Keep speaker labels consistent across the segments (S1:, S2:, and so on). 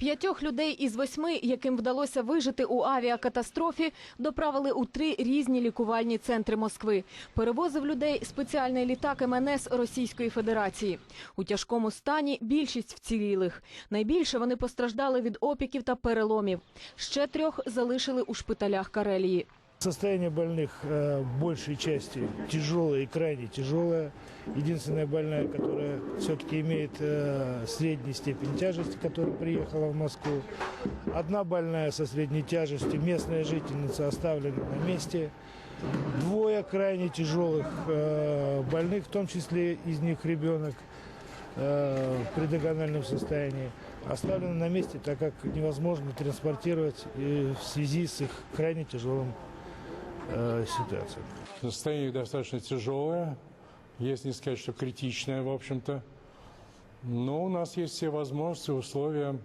S1: П'ятьох людей із восьми, яким вдалося вижити у авіакатастрофі, доправили у три різні лікувальні центри Москви. Перевозив людей спеціальний літак МНС Російської Федерації. У тяжкому стані більшість вцілілих. Найбільше вони постраждали від опіків та переломів. Ще трьох залишили у шпиталях Карелії.
S2: Состояние больных э, большей части тяжелое и крайне тяжелое. Единственная больная, которая все-таки имеет э, средней степень тяжести, которая приехала в Москву. Одна больная со средней тяжестью, местная жительница, оставлена на месте. Двое крайне тяжелых э, больных, в том числе из них ребенок э, в предогональном состоянии, оставлены на месте, так как невозможно транспортировать э, в связи с их крайне тяжелым э, ситуацией.
S3: Состояние достаточно тяжелое, если не сказать, что критичное, в общем-то. Но у нас есть все возможности, условия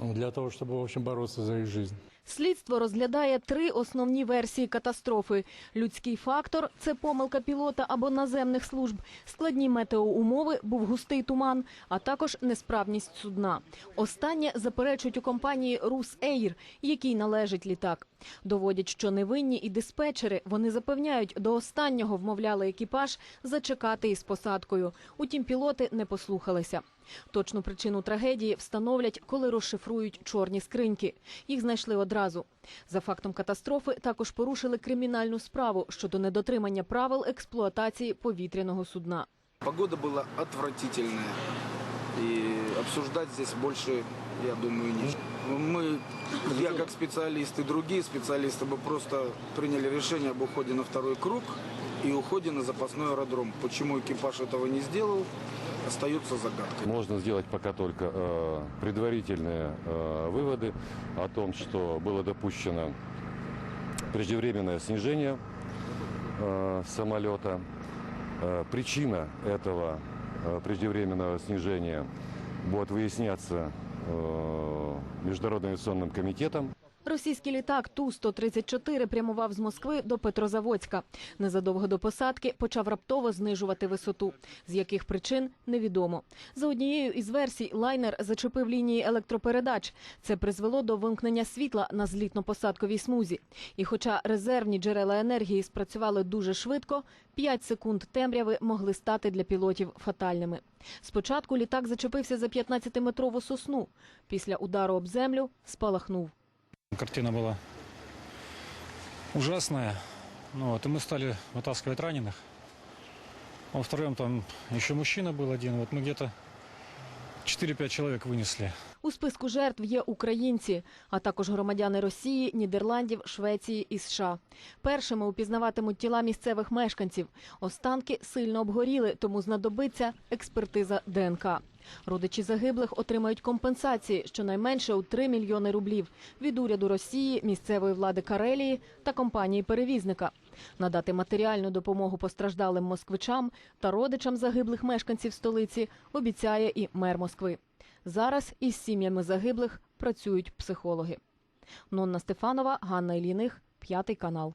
S3: для того, чтобы, в общем, бороться за их жизнь.
S1: Слідство розглядає три основні версії катастрофи: людський фактор це помилка пілота або наземних служб, складні метеоумови, був густий туман, а також несправність судна. Останнє заперечують у компанії «Русейр», якій належить літак. Доводять, що невинні і диспетчери вони запевняють, до останнього вмовляли екіпаж зачекати із посадкою. Утім, пілоти не послухалися. Точну причину трагедії встановлять, коли розшифрують чорні скриньки. Їх знайшли одразу За фактом катастрофи також порушили кримінальну справу щодо недотримання правил експлуатації повітряного судна.
S4: Погода была отвратительная. И обсуждать здесь больше, я думаю, нечего. Мы, я как специалист и другие специалисты бы просто приняли решение об уходе на второй круг И уходе на запасной аэродром. Почему экипаж этого не сделал, остается загадкой.
S5: Можно сделать пока только э, предварительные э, выводы о том, что было допущено преждевременное снижение э, самолета. Э, причина этого э, преждевременного снижения будет выясняться э, Международным авиационным комитетом.
S1: Російський літак Ту-134 прямував з Москви до Петрозаводська. Незадовго до посадки почав раптово знижувати висоту. З яких причин – невідомо. За однією із версій, лайнер зачепив лінії електропередач. Це призвело до вимкнення світла на злітно-посадковій смузі. І хоча резервні джерела енергії спрацювали дуже швидко, 5 секунд темряви могли стати для пілотів фатальними. Спочатку літак зачепився за 15-метрову сосну. Після удару об землю спалахнув.
S6: Картина была ужасная. Ну, вот, и мы стали вытаскивать раненых. Во втором там еще мужчина был один. Вот мы где-то 4-5 человек вынесли.
S1: У списку жертв є українці, а також громадяни Росії, Нідерландів, Швеції і США. Першими упізнаватимуть тіла місцевих мешканців. Останки сильно обгоріли, тому знадобиться експертиза ДНК. Родичі загиблих отримають компенсації щонайменше у 3 мільйони рублів від уряду Росії, місцевої влади Карелії та компанії-перевізника. Надати матеріальну допомогу постраждалим москвичам та родичам загиблих мешканців столиці обіцяє і мер Москви. Зараз із сім'ями загиблих працюють психологи. Нонна Стефанова, Ганна Іліних, п'ятий канал.